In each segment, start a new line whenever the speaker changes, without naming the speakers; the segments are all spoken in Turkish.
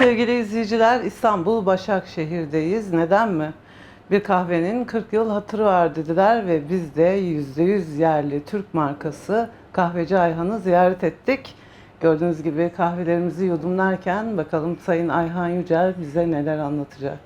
Sevgili izleyiciler, İstanbul Başakşehir'deyiz. Neden mi? Bir kahvenin 40 yıl hatırı var dediler ve biz de %100 yerli Türk markası Kahveci Ayhan'ı ziyaret ettik. Gördüğünüz gibi kahvelerimizi yudumlarken bakalım Sayın Ayhan Yücel bize neler anlatacak.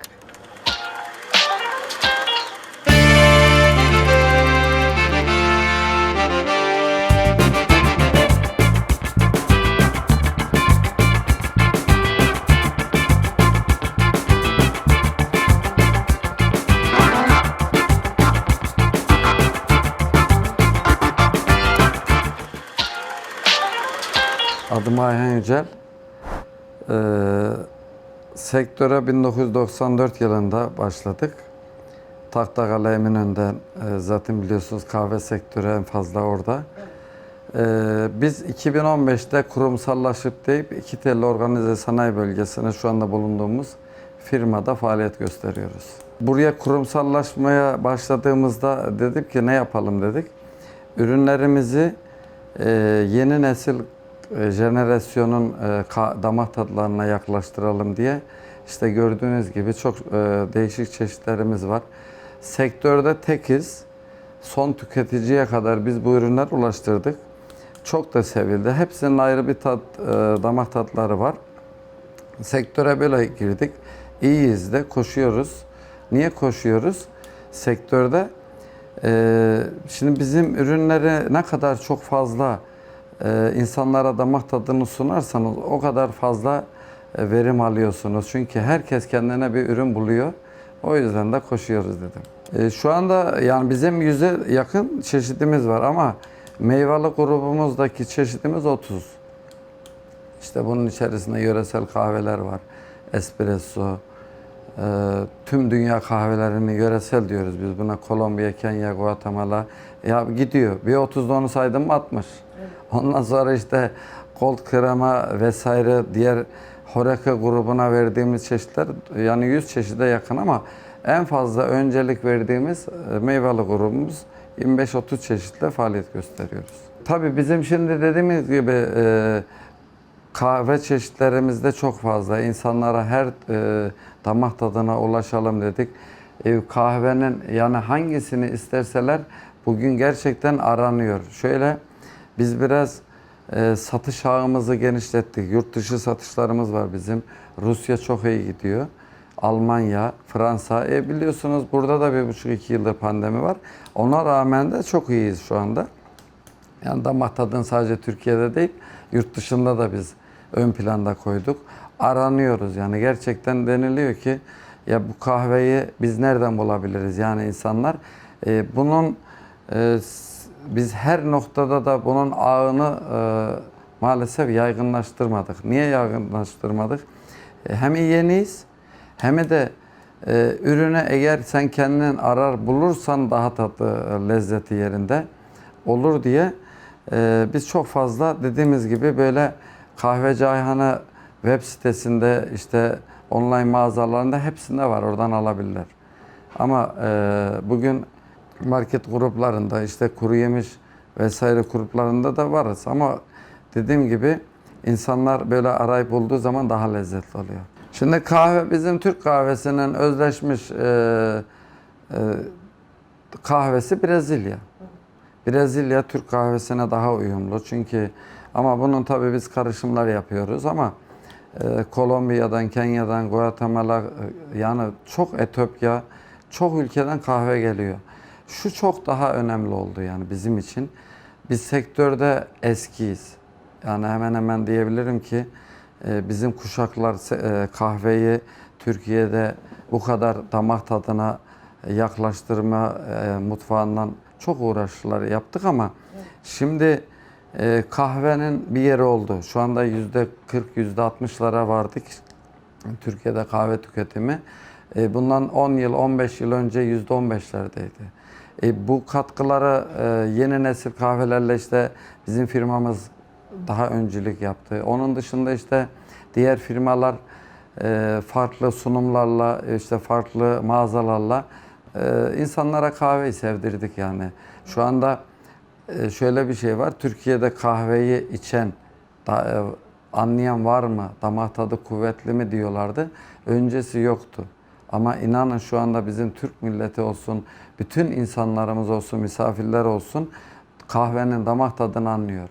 Adım Ayhan Yücel. Ee, sektöre 1994 yılında başladık. Tahtakale Eminönü'nden e, zaten biliyorsunuz kahve sektörü en fazla orada. Ee, biz 2015'te kurumsallaşıp deyip iki telli organize sanayi bölgesine şu anda bulunduğumuz firmada faaliyet gösteriyoruz. Buraya kurumsallaşmaya başladığımızda dedik ki ne yapalım dedik. Ürünlerimizi e, yeni nesil jenerasyonun e, damak tadlarına yaklaştıralım diye işte gördüğünüz gibi çok e, değişik çeşitlerimiz var. Sektörde tekiz. Son tüketiciye kadar biz bu ürünler ulaştırdık. Çok da sevildi. Hepsinin ayrı bir tat, e, damak tatları var. Sektöre böyle girdik. İyiyiz de koşuyoruz. Niye koşuyoruz? Sektörde e, şimdi bizim ürünleri ne kadar çok fazla e, insanlara damak tadını sunarsanız o kadar fazla e, verim alıyorsunuz. Çünkü herkes kendine bir ürün buluyor. O yüzden de koşuyoruz dedim. E, şu anda yani bizim yüze yakın çeşitimiz var ama meyveli grubumuzdaki çeşitimiz 30. İşte bunun içerisinde yöresel kahveler var. Espresso, e, tüm dünya kahvelerini yöresel diyoruz biz buna. Kolombiya, Kenya, Guatemala. Ya gidiyor. Bir 30'da onu saydım mı 60. Ondan sonra işte Gold krema vesaire diğer Horeca grubuna verdiğimiz çeşitler yani 100 çeşide yakın ama en fazla öncelik verdiğimiz e, meyveli grubumuz 25-30 çeşitle faaliyet gösteriyoruz. Tabii bizim şimdi dediğimiz gibi e, kahve çeşitlerimiz de çok fazla. İnsanlara her e, damak tadına ulaşalım dedik. E, kahvenin yani hangisini isterseler bugün gerçekten aranıyor. Şöyle biz biraz e, satış ağımızı genişlettik. Yurt dışı satışlarımız var bizim. Rusya çok iyi gidiyor. Almanya, Fransa. E biliyorsunuz burada da bir buçuk iki yılda pandemi var. Ona rağmen de çok iyiyiz şu anda. Yani damak tadını sadece Türkiye'de değil, yurt dışında da biz ön planda koyduk. Aranıyoruz yani gerçekten deniliyor ki ya bu kahveyi biz nereden bulabiliriz? Yani insanlar e, bunun e, biz her noktada da bunun ağını e, maalesef yaygınlaştırmadık. Niye yaygınlaştırmadık? E, hem yeniyiz hem de e, ürüne eğer sen kendin arar bulursan daha tatlı e, lezzeti yerinde olur diye e, biz çok fazla dediğimiz gibi böyle kahveci Ayhan'ı web sitesinde işte online mağazalarında hepsinde var oradan alabilirler. Ama e, bugün market gruplarında işte kuru yemiş vesaire gruplarında da varız ama dediğim gibi insanlar böyle arayıp bulduğu zaman daha lezzetli oluyor. Şimdi kahve bizim Türk kahvesinin özleşmiş e, e, kahvesi Brezilya. Brezilya Türk kahvesine daha uyumlu çünkü ama bunun tabii biz karışımlar yapıyoruz ama e, Kolombiya'dan, Kenya'dan, Guatemala e, yani çok Etiyopya, çok ülkeden kahve geliyor. Şu çok daha önemli oldu yani bizim için. Biz sektörde eskiyiz. Yani hemen hemen diyebilirim ki e, bizim kuşaklar e, kahveyi Türkiye'de bu kadar damak tadına yaklaştırma e, mutfağından çok uğraşlar yaptık ama şimdi e, kahvenin bir yeri oldu. Şu anda yüzde 40, yüzde 60'lara vardık. Türkiye'de kahve tüketimi. E, bundan 10 yıl, 15 yıl önce yüzde 15'lerdeydi. E, bu katkıları e, yeni nesil kahvelerle işte bizim firmamız daha öncülük yaptı. Onun dışında işte diğer firmalar e, farklı sunumlarla, işte farklı mağazalarla e, insanlara kahveyi sevdirdik yani. Şu anda e, şöyle bir şey var. Türkiye'de kahveyi içen da- e, anlayan var mı, damak tadı kuvvetli mi diyorlardı. Öncesi yoktu. Ama inanın şu anda bizim Türk milleti olsun, bütün insanlarımız olsun, misafirler olsun kahvenin damak tadını anlıyor.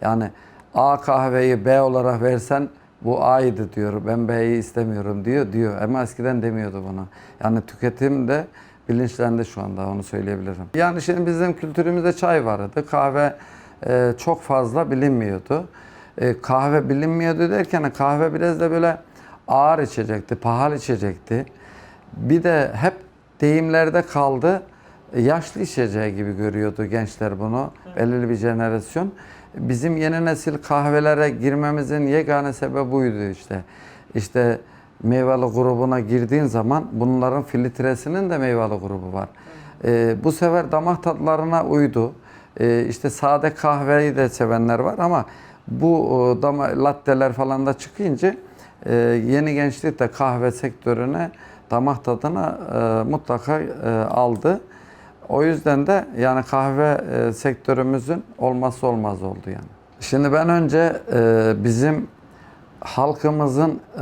Yani A kahveyi B olarak versen bu A'ydı diyor. Ben B'yi istemiyorum diyor diyor. Ama eskiden demiyordu bunu. Yani tüketim de bilinçlendi şu anda onu söyleyebilirim. Yani şimdi bizim kültürümüzde çay vardı. Kahve e, çok fazla bilinmiyordu. E, kahve bilinmiyordu derken kahve biraz da böyle ağır içecekti, pahalı içecekti. Bir de hep deyimlerde kaldı. Yaşlı içeceği gibi görüyordu gençler bunu. Belirli bir jenerasyon. Bizim yeni nesil kahvelere girmemizin yegane sebebi buydu işte. İşte meyveli grubuna girdiğin zaman bunların filtresinin de meyveli grubu var. Ee, bu sefer damak tatlarına uydu. Ee, işte sade kahveyi de sevenler var ama bu dama, latteler falan da çıkınca e, yeni gençlik de kahve sektörüne damak tadına e, mutlaka e, aldı. O yüzden de yani kahve e, sektörümüzün olmazsa olmaz oldu yani. Şimdi ben önce e, bizim halkımızın e,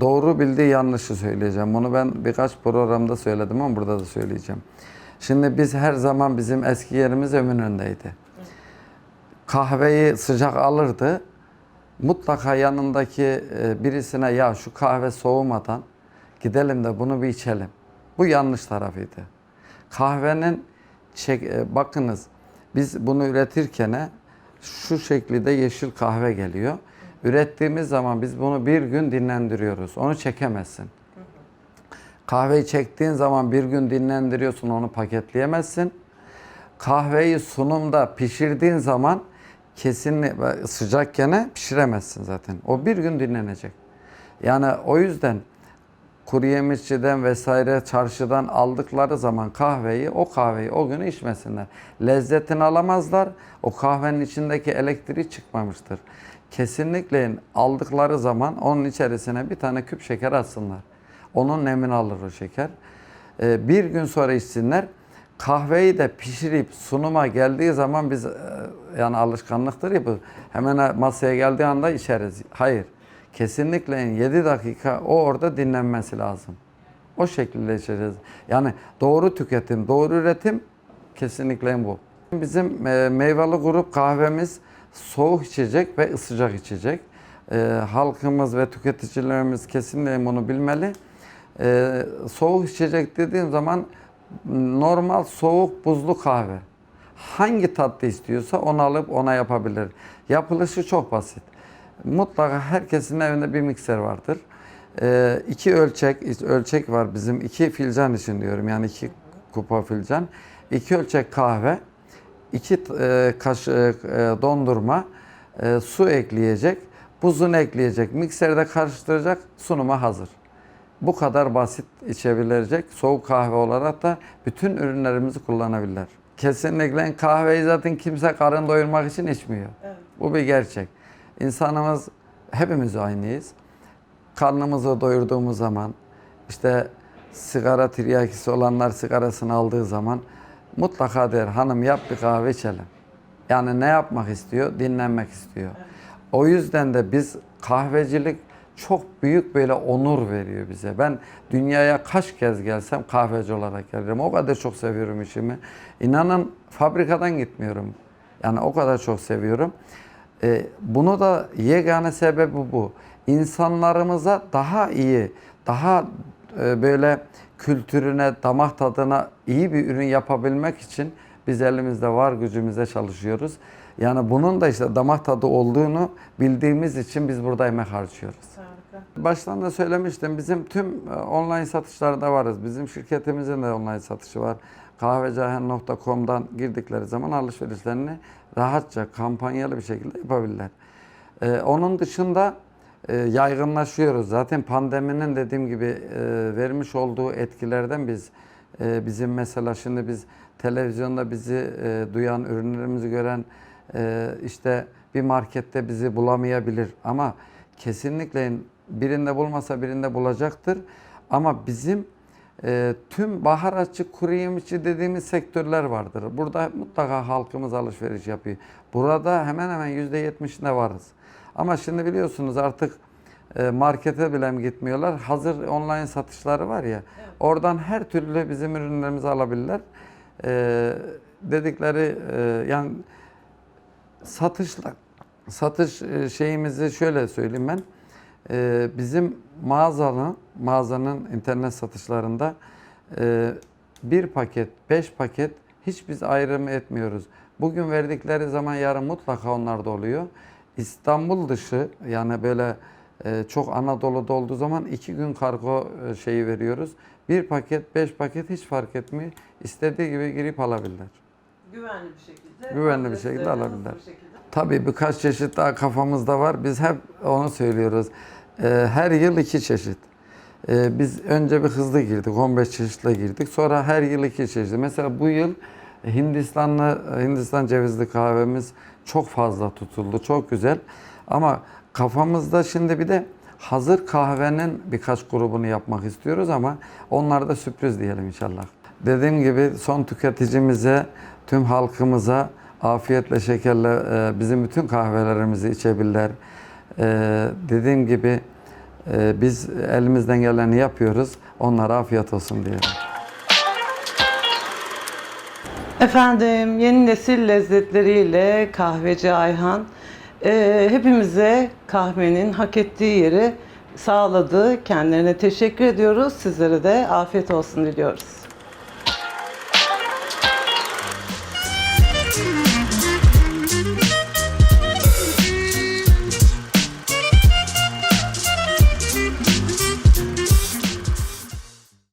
doğru bildiği yanlışı söyleyeceğim. Bunu ben birkaç programda söyledim ama burada da söyleyeceğim. Şimdi biz her zaman bizim eski yerimiz Eminönü'ndeydi. Kahveyi sıcak alırdı. Mutlaka yanındaki e, birisine ya şu kahve soğumadan gidelim de bunu bir içelim. Bu yanlış tarafıydı. Kahvenin çek, e, bakınız biz bunu üretirken şu şekilde yeşil kahve geliyor. Ürettiğimiz zaman biz bunu bir gün dinlendiriyoruz. Onu çekemezsin. Kahveyi çektiğin zaman bir gün dinlendiriyorsun, onu paketleyemezsin. Kahveyi sunumda pişirdiğin zaman kesinlikle sıcakken pişiremezsin zaten. O bir gün dinlenecek. Yani o yüzden kuru yemişçiden vesaire çarşıdan aldıkları zaman kahveyi o kahveyi o günü içmesinler. Lezzetini alamazlar. O kahvenin içindeki elektriği çıkmamıştır. Kesinlikle aldıkları zaman onun içerisine bir tane küp şeker atsınlar. Onun nemini alır o şeker. Ee, bir gün sonra içsinler. Kahveyi de pişirip sunuma geldiği zaman biz e, yani alışkanlıktır ya bu. Hemen masaya geldiği anda içeriz. Hayır. Kesinlikle 7 dakika o orada dinlenmesi lazım. O şekilde içeceğiz. Yani doğru tüketim, doğru üretim kesinlikle bu. Bizim e, meyveli grup kahvemiz soğuk içecek ve sıcak içecek. E, halkımız ve tüketicilerimiz kesinlikle bunu bilmeli. E, soğuk içecek dediğim zaman normal soğuk buzlu kahve. Hangi tatlı istiyorsa onu alıp ona yapabilir. Yapılışı çok basit. Mutlaka herkesin evinde bir mikser vardır. Ee, iki ölçek, ölçek var bizim iki filcan için diyorum yani iki kupa filcan. İki ölçek kahve, iki e, kaşık e, dondurma, e, su ekleyecek, buzunu ekleyecek, mikserde karıştıracak, sunuma hazır. Bu kadar basit içebilecek soğuk kahve olarak da bütün ürünlerimizi kullanabilirler. Kesinlikle kahveyi zaten kimse karın doyurmak için içmiyor. Bu bir gerçek. İnsanımız hepimiz aynıyız. Karnımızı doyurduğumuz zaman işte sigara tiryakisi olanlar sigarasını aldığı zaman mutlaka der hanım yap bir kahve içelim. Yani ne yapmak istiyor? Dinlenmek istiyor. O yüzden de biz kahvecilik çok büyük böyle onur veriyor bize. Ben dünyaya kaç kez gelsem kahveci olarak gelirim. O kadar çok seviyorum işimi. İnanın fabrikadan gitmiyorum. Yani o kadar çok seviyorum. E, bunu da yegane sebebi bu. İnsanlarımıza daha iyi, daha e, böyle kültürüne, damak tadına iyi bir ürün yapabilmek için biz elimizde var gücümüzle çalışıyoruz. Yani bunun da işte damak tadı olduğunu bildiğimiz için biz burada emek harcıyoruz. Baştan da söylemiştim bizim tüm e, online satışlarda varız. Bizim şirketimizin de online satışı var. Kahvecahen.com'dan girdikleri zaman alışverişlerini rahatça kampanyalı bir şekilde yapabilirler. Ee, onun dışında e, yaygınlaşıyoruz. Zaten pandeminin dediğim gibi e, vermiş olduğu etkilerden biz e, bizim mesela şimdi biz televizyonda bizi duyan, ürünlerimizi gören işte bir markette bizi bulamayabilir ama kesinlikle birinde bulmasa birinde bulacaktır. Ama bizim e, tüm baharatçı, kuru yemişçi dediğimiz sektörler vardır. Burada mutlaka halkımız alışveriş yapıyor. Burada hemen hemen yüzde yetmişinde varız. Ama şimdi biliyorsunuz artık e, markete bile mi gitmiyorlar. Hazır online satışları var ya. Oradan her türlü bizim ürünlerimizi alabilirler. E, dedikleri e, yani satışla satış şeyimizi şöyle söyleyeyim ben. Bizim mağazanın mağazanın internet satışlarında e, bir paket, beş paket hiç biz ayrım etmiyoruz. Bugün verdikleri zaman yarın mutlaka onlarda oluyor. İstanbul dışı yani böyle e, çok Anadolu'da olduğu zaman iki gün kargo e, şeyi veriyoruz. Bir paket, beş paket hiç fark etmiyor. İstediği gibi girip alabilirler.
Güvenli bir şekilde.
Güvenli bir şekilde alabilirler.
bir şekilde.
Tabii birkaç çeşit daha kafamızda var. Biz hep onu söylüyoruz. Ee, her yıl iki çeşit. Biz önce bir hızlı girdik, 15 çeşitle girdik. Sonra her yıl iki çeşit. Mesela bu yıl Hindistanlı, Hindistan cevizli kahvemiz çok fazla tutuldu, çok güzel. Ama kafamızda şimdi bir de hazır kahvenin birkaç grubunu yapmak istiyoruz ama onlar da sürpriz diyelim inşallah. Dediğim gibi son tüketicimize, tüm halkımıza afiyetle şekerle e, bizim bütün kahvelerimizi içebilirler. E, dediğim gibi e, biz elimizden geleni yapıyoruz. Onlara afiyet olsun diyelim.
Efendim yeni nesil lezzetleriyle kahveci Ayhan e, hepimize kahvenin hak ettiği yeri sağladı. Kendilerine teşekkür ediyoruz. Sizlere de afiyet olsun diliyoruz.